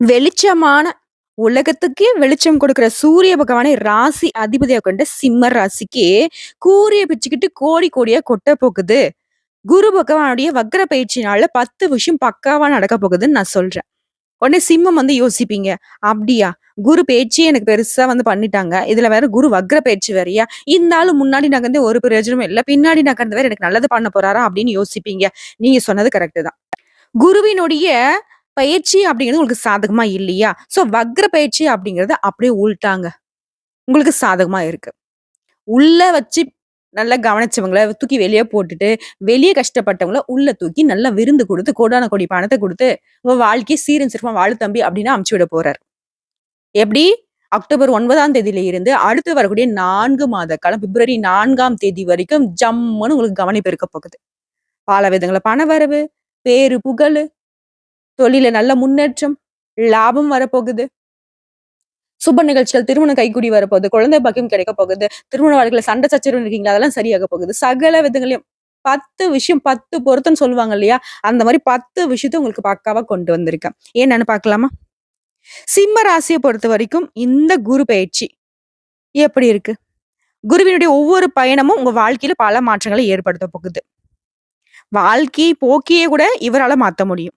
வெளிச்சமான உலகத்துக்கே வெளிச்சம் கொடுக்கிற சூரிய பகவானை ராசி அதிபதியாக கொண்ட சிம்ம ராசிக்கு கூரிய பிச்சுக்கிட்டு கோடி கோடியா கொட்ட போகுது. குரு பகவானுடைய வக்ர பயிற்சினால பத்து விஷயம் பக்காவா நடக்க போகுதுன்னு நான் சொல்றேன். உடனே சிம்மம் வந்து யோசிப்பீங்க அப்படியா? குரு பேச்சு எனக்கு பெருசா வந்து பண்ணிட்டாங்க. இதுல வேற குரு வக்ர பயிற்சி வேறையா? இருந்தாலும் முன்னாடி நகர்ந்து ஒரு பிரயோஜனமும் இல்லை. பின்னாடி நகர்ந்து வேற எனக்கு நல்லது பண்ண போறாரா? அப்படின்னு யோசிப்பீங்க. நீங்க சொன்னது கரெக்டு தான். குருவினுடைய பயிற்சி அப்படிங்கிறது உங்களுக்கு சாதகமா இல்லையா? ஸோ வக்ர பயிற்சி அப்படிங்கிறத அப்படியே உள்ட்டாங்க உங்களுக்கு சாதகமா இருக்கு. உள்ள வச்சு நல்லா கவனிச்சவங்கள தூக்கி வெளியே போட்டுட்டு வெளியே கஷ்டப்பட்டவங்கள உள்ள தூக்கி நல்லா விருந்து கொடுத்து கோடான கோடி பணத்தை கொடுத்து உங்க வாழ்க்கையை சீரன் சிறப்பா வாழு தம்பி அப்படின்னு அமுச்சு விட போறார். எப்படி? அக்டோபர் ஒன்பதாம் தேதியில இருந்து அடுத்து வரக்கூடிய நான்கு மாத காலம் பிப்ரவரி நான்காம் தேதி வரைக்கும் ஜம்முன்னு உங்களுக்கு கவனிப்பு இருக்க போகுது. பல விதங்களை பண வரவு பேரு புகழ் தொழில நல்ல முன்னேற்றம் லாபம் வரப்போகுது. சுப நிகழ்ச்சிகள் திருமணம் கைகூடி வரப்போகுது குழந்தை பாக்கியம் கிடைக்க போகுது திருமண வாழ்க்கையில சண்டை சச்சரவு இருக்கீங்களா அதெல்லாம் சரியாக போகுது. சகல விதங்களையும் பத்து விஷயம் பத்து பொருத்தம்னு சொல்லுவாங்க இல்லையா அந்த மாதிரி பத்து விஷயத்த உங்களுக்கு பக்காவா கொண்டு வந்திருக்கேன். என்னன்னு பார்க்கலாமா? சிம்ம ராசியை பொறுத்த வரைக்கும் இந்த குரு பயிற்சி எப்படி இருக்கு? குருவினுடைய ஒவ்வொரு பயணமும் உங்க வாழ்க்கையில பல மாற்றங்களை ஏற்படுத்த போகுது. வாழ்க்கை போக்கியே கூட இவரால மாத்த முடியும்.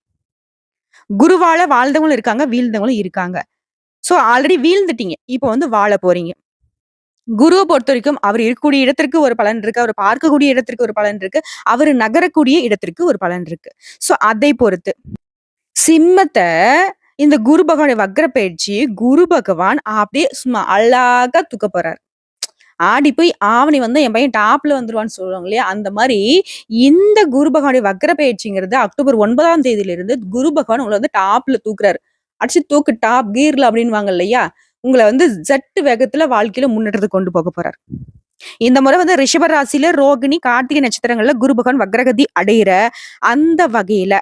குருவால வாழ்ந்தவங்களும் இருக்காங்க வீழ்ந்தவங்களும் இருக்காங்க. ஸோ ஆல்ரெடி வீழ்ந்துட்டீங்க. இப்போ வந்து வாழ போறீங்க. குருவை பொறுத்த வரைக்கும் அவர் இருக்கக்கூடிய இடத்திற்கு ஒரு பலன் இருக்கு. அவர் பார்க்கக்கூடிய இடத்திற்கு ஒரு பலன் இருக்கு. அவர் நகரக்கூடிய இடத்திற்கு ஒரு பலன் இருக்கு. ஸோ அதை பொறுத்து சிம்மத்தை இந்த குரு பகவானுடைய வக்ர பயிற்சி குரு பகவான் அப்படியே சும்மா அழகா தூக்க போறாரு. ஆடி போய் ஆவணி வந்து என் பையன் டாப்ல வந்துருவான்னு சொல்லுவாங்க இல்லையா? அந்த மாதிரி இந்த குரு பகவானுடைய வக்கர பயிற்சிங்கிறது அக்டோபர் ஒன்பதாம் தேதியிலிருந்து குரு பகவான் உங்களை வந்து டாப்ல தூக்குறாரு. அடிச்சு தூக்கு டாப் கீர்ல அப்படின்வாங்க இல்லையா? உங்களை வந்து ஜட்டு வேகத்துல வாழ்க்கையில முன்னேற்றத்துக்கு கொண்டு போக போறாரு. இந்த முறை வந்து ரிஷப ராசியில ரோகிணி கார்த்திகை நட்சத்திரங்கள்ல குரு பகவான் வக்ரகதி அடையிற அந்த வகையில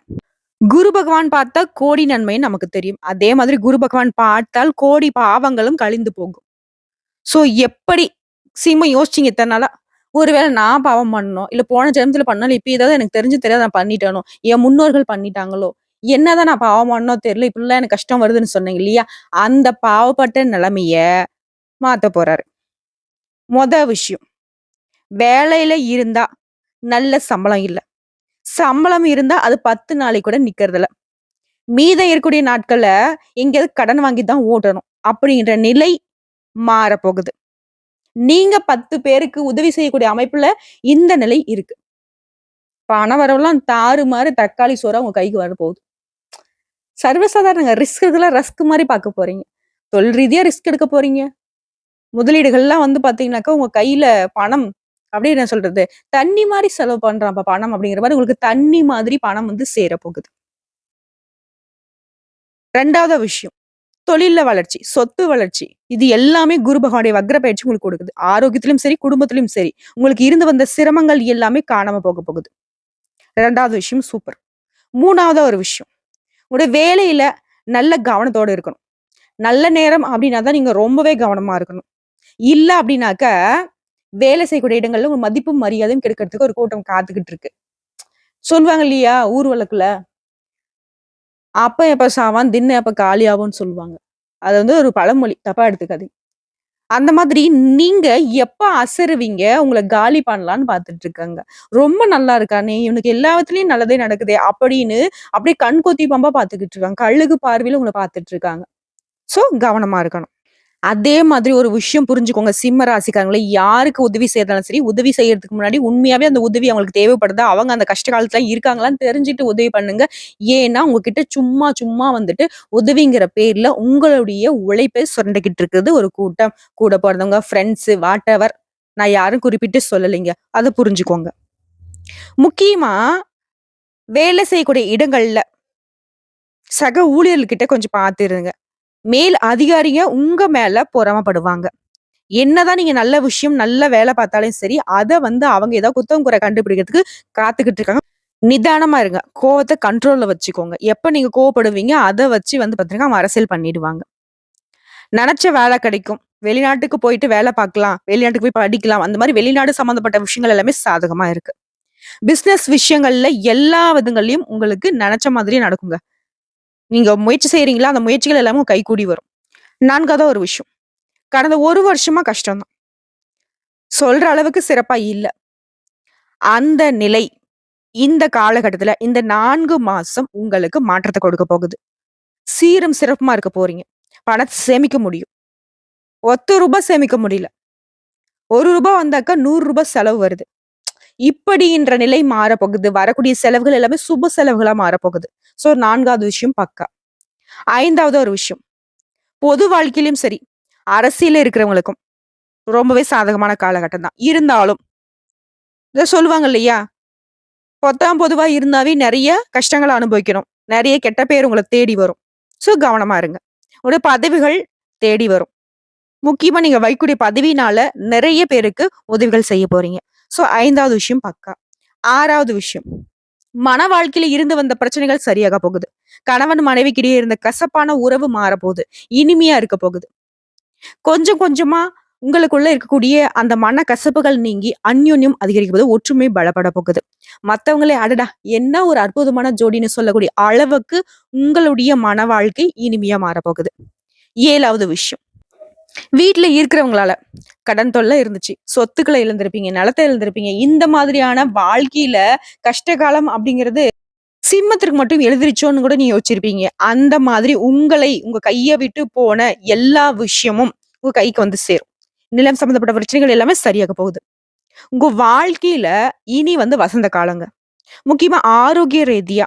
குரு பகவான் பார்த்தா கோடி நன்மைன்னு நமக்கு தெரியும். அதே மாதிரி குரு பகவான் பார்த்தால் கோடி பாவங்களும் கழிந்து போகும். சோ எப்படி சீமா யோசிச்சிங்க இத்தனை நாளா ஒருவேளை நான் பாவம் பண்ணணும் இல்ல போன ஜென்மத்துல பண்ணாலும் இப்ப ஏதாவது எனக்கு தெரிஞ்சு தெரியாது நான் பண்ணிட்டேனோ என் முன்னோர்கள் பண்ணிட்டாங்களோ என்னதான் நான் பாவம் பண்ணோ தெரியல இப்படிலாம் எனக்கு கஷ்டம் வருதுன்னு சொன்னீங்க இல்லையா? அந்த பாவப்பட்ட நிலைமைய மாத்த போறாரு. மொத விஷயம் வேலையில இருந்தா நல்ல சம்பளம் இல்ல. சம்பளம் இருந்தா அது பத்து நாளைக்கு கூட நிக்கிறதுல மீதம் இருக்கக்கூடிய நாட்கள்ல எங்கேயாவது கடன் வாங்கி தான் ஓட்டணும் அப்படின்ற நிலை மாறப்போகுது. நீங்க பத்து பேருக்கு உதவி செய்யக்கூடிய அமைப்புல இந்த நிலை இருக்கு. பண வரவெல்லாம் தாறு மாறு தக்காளி சோறா உங்க கைக்கு வர போகுது. சர்வசாதாரணங்க ரிஸ்க் இதெல்லாம் ரஸ்க் மாதிரி பார்க்க போறீங்க. தொழில் ரீதியா ரிஸ்க் எடுக்க போறீங்க. முதலீடுகள்லாம் வந்து பாத்தீங்கன்னாக்கா உங்க கையில பணம் அப்படி என்ன சொல்றது? தண்ணி மாதிரி செலவு பண்றான்ப்பா பணம் அப்படிங்கிற மாதிரி உங்களுக்கு தண்ணி மாதிரி பணம் வந்து சேர போகுது ரெண்டாவது விஷயம் தொழில வளர்ச்சி சொத்து வளர்ச்சி இது எல்லாமே குரு பகவானுடைய வக்ர பயிற்சி உங்களுக்கு கொடுக்குது. ஆரோக்கியத்திலும் சரி குடும்பத்திலும் சரி உங்களுக்கு இருந்து வந்த சிரமங்கள் எல்லாமே காணாம போக போகுது. ரெண்டாவது விஷயம் சூப்பர் மூணாவது ஒரு விஷயம் உங்களுடைய வேலையில நல்ல கவனத்தோட இருக்கணும். நல்ல நேரம் அப்படின்னா தான் நீங்க ரொம்பவே கவனமா இருக்கணும். இல்ல அப்படின்னாக்க வேலை செய்யக்கூடிய இடங்கள்ல ஒரு மதிப்பும் மரியாதையும் கெடுக்கிறதுக்கு ஒரு கூட்டம் காத்துக்கிட்டு இருக்கு. சொல்லுவாங்க இல்லையா ஊர்வலக்குள்ள அப்போ எப்போ சாவான் தின்ன எப்போ காலியாகும்னு சொல்லுவாங்க. அது வந்து ஒரு பழமொழி தப்பா எடுத்துக்காதீங்க. அந்த மாதிரி நீங்க எப்ப அசருவீங்க? உங்களை காலி பண்ணலான்னு பார்த்துட்டு இருக்காங்க ரொம்ப நல்லா இருக்கானே இவனுக்கு எல்லாத்துலயும் நல்லதே நடக்குதே அப்படின்னு அப்படியே கண் கொத்தி பம்பா பார்த்துக்கிட்டு இருக்காங்க கழுகு பார்வையில உங்களை பார்த்துட்டு இருக்காங்க ஸோ கவனமா இருக்கணும். அதே மாதிரி ஒரு விஷயம் புரிஞ்சுக்கோங்க. சிம்ம ராசிக்காரங்களே யாருக்கு உதவி செய்யறதாலும் சரி உதவி செய்யறதுக்கு முன்னாடி உண்மையாவே அந்த உதவி அவங்களுக்கு தேவைப்படுதா? அவங்க அந்த கஷ்ட காலத்துல இருக்காங்களான்னு தெரிஞ்சுட்டு உதவி பண்ணுங்க. ஏன்னா உங்ககிட்ட சும்மா சும்மா வந்துட்டு உதவிங்கிற பேர்ல உங்களுடைய உழைப்பை சுரண்டிக்கிட்டு இருக்குது. ஒரு கூட்டம் கூட போறதவங்க ஃப்ரெண்ட்ஸ் வாட் எவர் நான் யாரும் குறிப்பிட்டு சொல்லலைங்க. அதை புரிஞ்சுக்கோங்க. முக்கியமா வேலை செய்யக்கூடிய இடங்கள்ல சக ஊழியர்கிட்ட கொஞ்சம் பார்த்துருங்க. மேல் அதிகாரிங்க உங்க மேல பொறாமப்படுவாங்க. என்னதான் நீங்க நல்ல விஷயம் நல்ல வேலை பார்த்தாலும் சரி அதை வந்து அவங்க ஏதாவது குத்தம் குறை கண்டுபிடிக்கிறதுக்கு காத்துக்கிட்டு இருக்காங்க. நிதானமா இருங்க. கோவத்தை கண்ட்ரோல்ல வச்சுக்கோங்க. எப்ப நீங்க கோவப்படுவீங்க அதை வச்சு வந்து பாத்தீங்கன்னா அவங்க அரசியல் பண்ணிடுவாங்க. நினைச்ச வேலை கிடைக்கும். வெளிநாட்டுக்கு போயிட்டு வேலை பார்க்கலாம் வெளிநாட்டுக்கு போய் படிக்கலாம் அந்த மாதிரி வெளிநாடு சம்பந்தப்பட்ட விஷயங்கள் எல்லாமே சாதகமா இருக்கு. பிசினஸ் விஷயங்கள்ல எல்லா விதங்கள்லயும் உங்களுக்கு நினைச்ச மாதிரியே நடக்குங்க. நீங்க முயற்சி செய்யறீங்களா அந்த முயற்சிகள் எல்லாமே கைகூடி வரும். நான்காவது ஒரு விஷயம். கடந்த ஒரு வருஷமா கஷ்டம் தான். சொல்ற அளவுக்கு சிறப்பா இல்லை அந்த நிலை இந்த காலகட்டத்துல இந்த நான்கு மாசம் உங்களுக்கு மாற்றத்தை கொடுக்க போகுது. சீரும் சிறப்புமா இருக்க போறீங்க. பணத்தை சேமிக்க முடியும். ஒத்து ரூபாய் சேமிக்க முடியல. ஒரு ரூபாய் வந்தாக்கா நூறு ரூபாய் செலவு வருது. இப்படின்ற நிலை மாறப்போகுது. வரக்கூடிய செலவுகள் எல்லாமே சுப செலவுகளா மாறப்போகுது. ஸோ நான்காவது விஷயம் பக்கா. ஐந்தாவது ஒரு விஷயம். பொது வாழ்க்கையிலும் சரி, அரசியல இருக்கிறவங்களுக்கும் ரொம்பவே சாதகமான காலகட்டம் தான். இருந்தாலும் இத சொல்லுவாங்க இல்லையா? பொத்தாம் பொதுவா இருந்தாவே நிறைய கஷ்டங்களை அனுபவிக்கணும். நிறைய கெட்ட பேர் உங்களை தேடி வரும். ஸோ கவனமா இருங்க. உங்களுடைய பதவிகள் தேடி வரும். முக்கியமா நீங்க வைக்கக்கூடிய பதவினால நிறைய பேருக்கு உதவிகள் செய்ய போறீங்க. ஸோ ஐந்தாவது விஷயம் பக்கா. ஆறாவது விஷயம். மன வாழ்க்கையில இருந்து வந்த பிரச்சனைகள் சரியாக போகுது. கணவன் மனைவிக்கிடையே இருந்த கசப்பான உறவு மாறப்போகுது. இனிமையா இருக்க போகுது. கொஞ்சம் கொஞ்சமா உங்களுக்குள்ள இருக்கக்கூடிய அந்த மன கசப்புகள் நீங்கி அந்யோன்யம் அதிகரிக்க போது. ஒற்றுமை பலப்பட போகுது. மத்தவங்களே அடடா! என்ன ஒரு அற்புதமான ஜோடின்னு சொல்லக்கூடிய அளவுக்கு உங்களுடைய மன வாழ்க்கை இனிமையா மாறப்போகுது. ஏழாவது விஷயம். வீட்டுல இருக்கிறவங்களால கடன் தொல்லை இருந்துச்சு. சொத்துக்களை இழந்திருப்பீங்க. நிலத்தை இழந்திருப்பீங்க. இந்த மாதிரியான வாழ்க்கையில கஷ்டகாலம் அப்படிங்கிறது சிம்மத்திற்கு மட்டும் எழுதிருச்சோன்னு கூட நீ யோசிச்சிருப்பீங்க. அந்த மாதிரி உங்களை உங்க கையை விட்டு போன எல்லா விஷயமும் உங்க கைக்கு வந்து சேரும். நிலம் சம்பந்தப்பட்ட பிரச்சனைகள் எல்லாமே சரியாக போகுது. உங்க வாழ்க்கையில இனி வந்து வசந்த காலங்க. முக்கியமா ஆரோக்கிய ரீதியா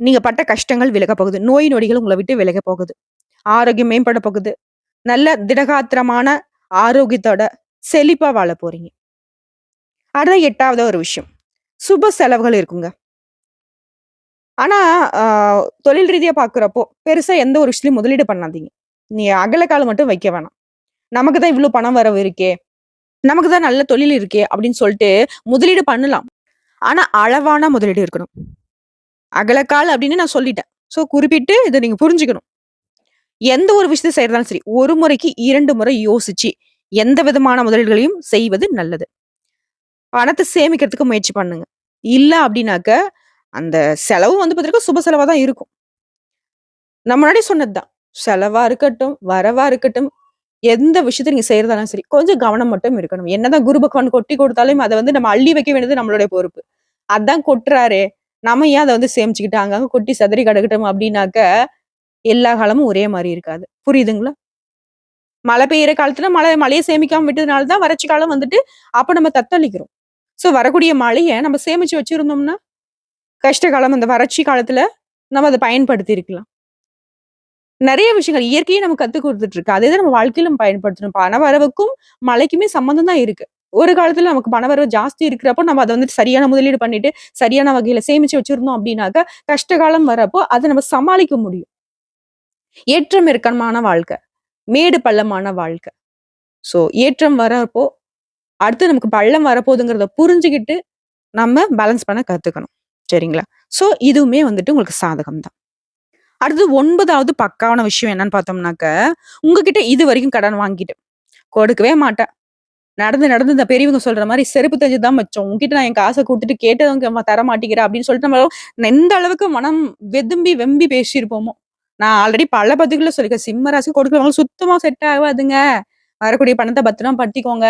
நீங்க பட்ட கஷ்டங்கள் விலக போகுது. நோய் நொடிகள் உங்களை விட்டு விலக போகுது. ஆரோக்கியம் மேம்பட போகுது. நல்ல திடகாத்திரமான ஆரோக்கியத்தோட செழிப்பா வாழ போறீங்க. அடுத்த எட்டாவது ஒரு விஷயம். சுப செலவுகள் இருக்குங்க. ஆனா, தொழில் ரீதியா பாக்குறப்போ பெருசா எந்த ஒரு விஷயத்திலயும் முதலீடு பண்ணாதீங்க. நீ அகல மட்டும் வைக்க வேணாம். நமக்கு தான் இவ்வளவு பணம் வரவு இருக்கே. நமக்கு தான் நல்ல தொழில் இருக்கே அப்படின்னு சொல்லிட்டு முதலீடு பண்ணலாம். ஆனா, அளவான முதலீடு இருக்கணும். அகலக்கால் அப்படின்னு நான் சொல்லிட்டேன். ஸோ குறிப்பிட்டு இதை நீங்க புரிஞ்சுக்கணும். எந்த ஒரு விஷயத்தை செய்யறதாலும் சரி, ஒரு முறைக்கு இரண்டு முறை யோசிச்சு, எந்த விதமான முதலீடுகளையும் செய்வது நல்லது. பணத்தை சேமிக்கிறதுக்கு முயற்சி பண்ணுங்க. இல்ல அப்படின்னாக்க, அந்த செலவு வந்து பார்த்தீங்கன்னா, சுப செலவா தான் இருக்கும். நான் முன்னாடி சொன்னதுதான் செலவா இருக்கட்டும், வரவா இருக்கட்டும், எந்த விஷயத்த நீங்க செய்றதாலும் சரி, கொஞ்சம் கவனம் மட்டும் இருக்கணும். என்னதான் குரு பகவான் கொட்டி கொடுத்தாலும், அதை வந்து நம்ம அள்ளி வைக்க வேண்டியது நம்மளுடைய பொறுப்பு. அதான் கொட்டுறாரே, நம்ம ஏன் அதை வந்து சேமிச்சுக்கிட்டு அங்கங்க கொட்டி சிதறி கிடக்கட்டும் அப்படின்னாக்க, எல்லா காலமும் ஒரே மாதிரி இருக்காது. புரியுதுங்களா? மழை பெய்யுற காலத்துல மழை மழையை சேமிக்காம விட்டதுனால தான் வறட்சி காலம் வந்துட்டு, அப்ப நம்ம தத்தளிக்கிறோம். ஸோ வரக்கூடிய மழையை நம்ம சேமிச்சு வச்சிருந்தோம்னா, கஷ்ட காலம் அந்த வறட்சி காலத்துல நம்ம அதை பயன்படுத்தி இருக்கலாம். நிறைய விஷயங்கள் இயற்கையை நமக்கு கற்றுக் கொடுத்துட்டு இருக்கு. அதே தான் நம்ம வாழ்க்கையிலும் பயன்படுத்தணும். பணவரவுக்கும் மழைக்குமே சம்மந்தம் தான் இருக்கு. ஒரு காலத்துல நமக்கு பணவரவு ஜாஸ்தி இருக்கிறப்போ, நம்ம அதை வந்துட்டு சரியான முதலீடு பண்ணிட்டு, சரியான வகையில சேமிச்சு வச்சிருந்தோம் அப்படின்னாக்கா கஷ்ட காலம் வரப்போ அதை நம்ம சமாளிக்க முடியும். ஏற்றம் இறக்கமான வாழ்க்கை. மேடு பள்ளமான வாழ்க்கை. ஸோ ஏற்றம் வரப்போ, அடுத்து நமக்கு பள்ளம் வரப்போகுதுங்கிறத புரிஞ்சுக்கிட்டு நம்ம பேலன்ஸ் பண்ண கற்றுக்கணும் சரிங்களா? ஸோ இதுவுமே வந்துட்டு உங்களுக்கு சாதகம் தான். அடுத்து ஒன்பதாவது பக்காவான விஷயம் என்னன்னு பார்த்தோம்னாக்க, உங்ககிட்ட இது வரைக்கும் கடன் வாங்கிட்டு, கொடுக்கவே மாட்டேன். நடந்து நடந்து இந்த பெரியவங்க சொல்ற மாதிரி செருப்பு தெரிஞ்சு தான் வச்சோம் உங்ககிட்ட நான் என் காசை கொடுத்துட்டு கேட்டவங்க தர மாட்டேங்கிறேன் அப்படின்னு சொல்லிட்டு நம்ம எந்த அளவுக்கு மனம் வெதும்பி, வெம்பி பேசியிருப்போமோ. நான் ஆல்ரெடி பல பதிவுகளில் சொல்லியிருக்கேன். சிம்ம ராசி கொடுக்கிறவங்களுக்கு சுத்தமாக செட் ஆகாதுங்க. வரக்கூடிய பணத்தை பத்திரமா படுத்திக்கோங்க.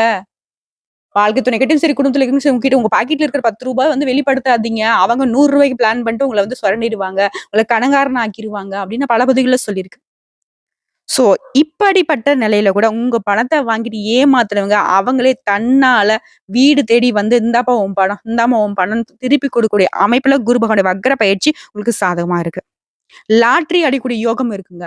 வாழ்க்கை துணைக்கிட்டயும் சரி, குடும்பத்தில் இருக்கவங்க சரி, உங்ககிட்ட உங்க பாக்கெட்ல இருக்கிற பத்து ரூபாய் வந்து வெளிப்படுத்தாதீங்க. அவங்க நூறு ரூபாய்க்கு பிளான் பண்ணிட்டு உங்களை வந்து சுரண்டிடுவாங்க. உங்களை கணங்காரன் ஆக்கிருவாங்க அப்படின்னு பல பதிவுகளில் சொல்லியிருக்கு ஸோ இப்படிப்பட்ட நிலையில கூட உங்க பணத்தை வாங்கிட்டு ஏமாத்துறவங்க, அவங்களே தன்னால வீடு தேடி வந்து, "இந்தாப்பா உன் பணம், இந்தாம்மா உன் பணம்" திருப்பி கொடுக்கக்கூடிய அமைப்புல குரு பகவானுடைய வக்கர பயிற்சி உங்களுக்கு சாதகமா இருக்கு. லாட்ரி அடிக்கூடிய யோகம் இருக்குங்க.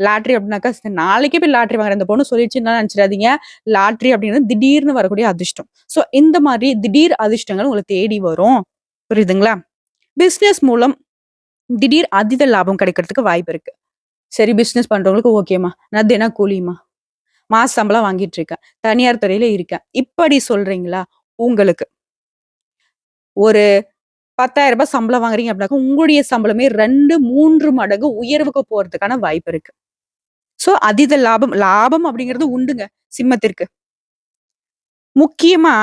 லாட்ரி அப்படின்னாக்கா, நாளைக்கே போய் லாட்ரி வாங்குற அந்த பொண்ணு சொல்லிடுச்சுன்னா நெனச்சிடாதீங்க. லாட்ரி அப்படிங்கிறது திடீர்னு வரக்கூடிய அதிர்ஷ்டம். ஸோ இந்த மாதிரி திடீர் அதிர்ஷ்டங்கள் உங்களுக்கு தேடி வரும். புரியுதுங்களா? பிசினஸ் மூலம் திடீர் அதித லாபம் கிடைக்கிறதுக்கு வாய்ப்பு இருக்கு. சரி பிசினஸ் பண்றவங்களுக்கு ஓகேம்மா. நான் தினக்கூலிம்மா. மாச சம்பளம் வாங்கிட்டு இருக்கேன். தனியார் துறையில இருக்கேன். இப்படி சொல்றீங்களா? உங்களுக்கு ஒரு பத்தாயிரம் ரூபாய் சம்பளம் வாங்குறீங்க அப்படின்னாக்கா, உங்களுடைய சம்பளமே 2, 3 மடங்கு உயர்வுக்கு போறதுக்கான வாய்ப்பு இருக்கு. ஸோ அதீத லாபம் லாபம் அப்படிங்கிறது உண்டுங்க சிம்மத்திற்கு. முக்கியமா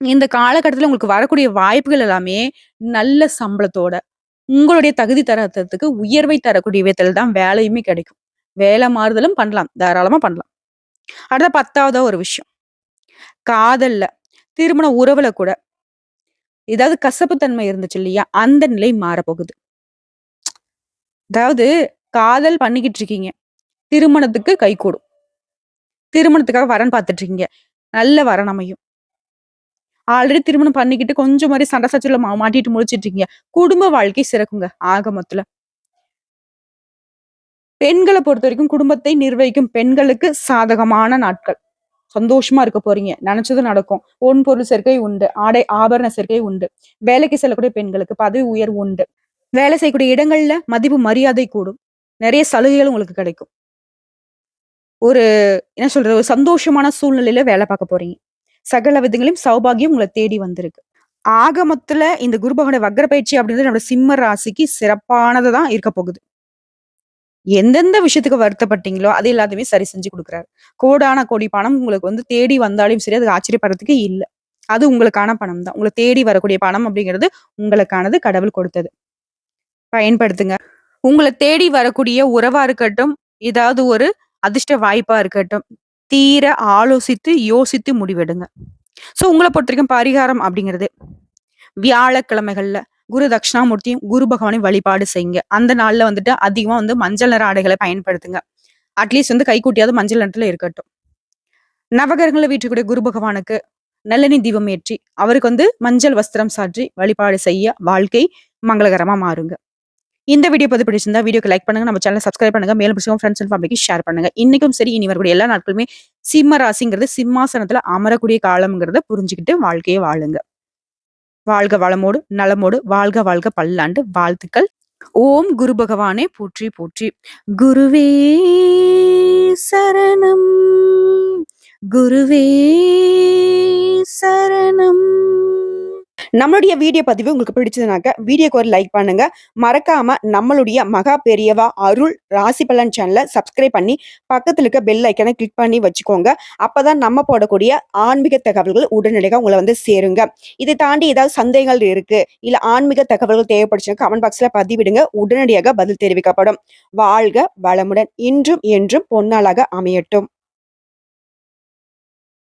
இந்த காலகட்டத்துல உங்களுக்கு வரக்கூடிய வாய்ப்புகள் எல்லாமே நல்ல சம்பளத்தோட, உங்களுடைய தகுதி தரத்துக்கு உயர்வை தரக்கூடிய விதத்தில் தான் வேலையுமே கிடைக்கும். வேலை மாறுதலும் பண்ணலாம். தாராளமா பண்ணலாம். அடுத்த 10வதா ஒரு விஷயம். காதல்ல, திருமண உறவுல கூட ஏதாவது கசப்பு தன்மை இருந்துச்சு இல்லையா? அந்த நிலை மாறப்போகுது. அதாவது காதல் பண்ணிக்கிட்டு இருக்கீங்க. திருமணத்துக்கு கைகூடும். திருமணத்துக்காக வரன் பார்த்துட்டு இருக்கீங்க. நல்ல வரன் அமையும். ஆல்ரெடி திருமணம் பண்ணிக்கிட்டு கொஞ்சம் மாதிரி சண்டை சச்சுல மா மாட்டிட்டு முடிச்சிட்டு இருக்கீங்க. குடும்ப வாழ்க்கை சிறக்குங்க. ஆக பெண்களை பொறுத்த வரைக்கும் குடும்பத்தை நிர்வகிக்கும் பெண்களுக்கு சாதகமான நாட்கள். சந்தோஷமா இருக்க போறீங்க. நினைச்சதும் நடக்கும். பொன் பொருள் சேர்க்கை உண்டு. ஆடை ஆபரண சேர்க்கை உண்டு. வேலைக்கு செல்லக்கூடிய பெண்களுக்கு பதவி உயர்வு உண்டு. வேலை செய்யக்கூடிய இடங்கள்ல மதிப்பு, மரியாதை கூடும். நிறைய சலுகைகள் உங்களுக்கு கிடைக்கும். ஒரு என்ன சொல்றது? ஒரு சந்தோஷமான சூழ்நிலையில வேலை பார்க்க போறீங்க. சகல விதங்களையும் சௌபாகியம் உங்களை தேடி வந்திருக்கு. ஆகமத்துல இந்த குருபகோட வக்ர பயிற்சி அப்படின்றது நம்மளோட சிம்ம ராசிக்கு சிறப்பானது தான் இருக்க போகுது. எந்தெந்த விஷயத்துக்கு வருத்தப்பட்டீங்களோ, அது எல்லாத்தையுமே சரி செஞ்சு கொடுக்குறாரு கோடான கோடி பணம் உங்களுக்கு வந்து தேடி வந்தாலும் சரி, அதுக்கு ஆச்சரியப்படுறதுக்கு இல்லை அது உங்களுக்கான பணம் தான். உங்களை தேடி வரக்கூடிய பணம் அப்படிங்கிறது உங்களுக்கானது. கடவுள் கொடுத்தது. பயன்படுத்துங்க. உங்களை தேடி வரக்கூடிய உறவா இருக்கட்டும், ஏதாவது ஒரு அதிர்ஷ்ட வாய்ப்பா இருக்கட்டும், தீர ஆலோசித்து, யோசித்து முடிவெடுங்க. ஸோ உங்களை பொறுத்த வரைக்கும் பரிகாரம் அப்படிங்கிறது, வியாழக்கிழமைகள்ல குரு தட்சிணாமூர்த்தியும், குரு பகவானையும் வழிபாடு செய்யுங்க. அந்த நாள்ல வந்துட்டு அதிகமா வந்து மஞ்சள் நிற ஆடைகளை பயன்படுத்துங்க. அட்லீஸ்ட் வந்து கைக்குட்டியாவது மஞ்சள் நிறத்துல இருக்கட்டும். நவகரங்களை வீட்டுக்கூடிய குரு பகவானுக்கு நல்லெண்ணி தீபம் ஏற்றி, அவருக்கு வந்து மஞ்சள் வஸ்திரம் சாற்றி வழிபாடு செய்ய வாழ்க்கை மங்களகரமா மாறுங்க. இந்த வீடியோ பதிவு பிடிச்சிருந்தா வீடியோக்கு லைக் பண்ணுங்க. நம்ம சேனல் சப்ஸ்கிரைப் பண்ணுங்க. மேலும் பிடிச்சவங்க ஃப்ரெண்ட்ஸ் அண்ட் ஃபேமிலிக்கு ஷேர் பண்ணுங்க. இன்னைக்கும் சரி, இனி வரக்கூடிய எல்லா நாட்களுமே சிம்ம ராசிங்கிறது சிம்மாசனத்துல அமரக்கூடிய காலம்ங்கிறத புரிஞ்சுக்கிட்டு வாழ்க்கையை வாழுங்க. வாழ்க வளமோடு, நலமோடு, வாழ்க வாழ்க பல்லாண்டு வாழ்த்துக்கள். ஓம் குரு பகவானே போற்றி போற்றி. குருவே சரணம். குருவே சரணம். நம்மளுடைய வீடியோ பதிவு உங்களுக்கு பிடிச்சதுனாக்க, வீடியோக்கு ஒரு லைக் பண்ணுங்க. மறக்காம நம்மளுடைய மகா பெரியவா அருள் ராசி பலன் சேனலை சப்ஸ்கிரைப் பண்ணி, பக்கத்தில் இருக்க பெல் ஐக்கனை கிளிக் பண்ணி வச்சுக்கோங்க. அப்பதான் நம்ம போடக்கூடிய ஆன்மீக தகவல்கள் உடனடியாக உங்களை வந்து சேருங்க. இதை தாண்டி ஏதாவது சந்தேகங்கள் இருக்கு, இல்ல ஆன்மீக தகவல்கள் தேவைப்படுச்சுன்னா கமெண்ட் பாக்ஸ்ல பதிவிடுங்க. உடனடியாக பதில் தெரிவிக்கப்படும். வாழ்க வளமுடன். இன்றும் என்றும் பொன்னாளாக அமையட்டும்.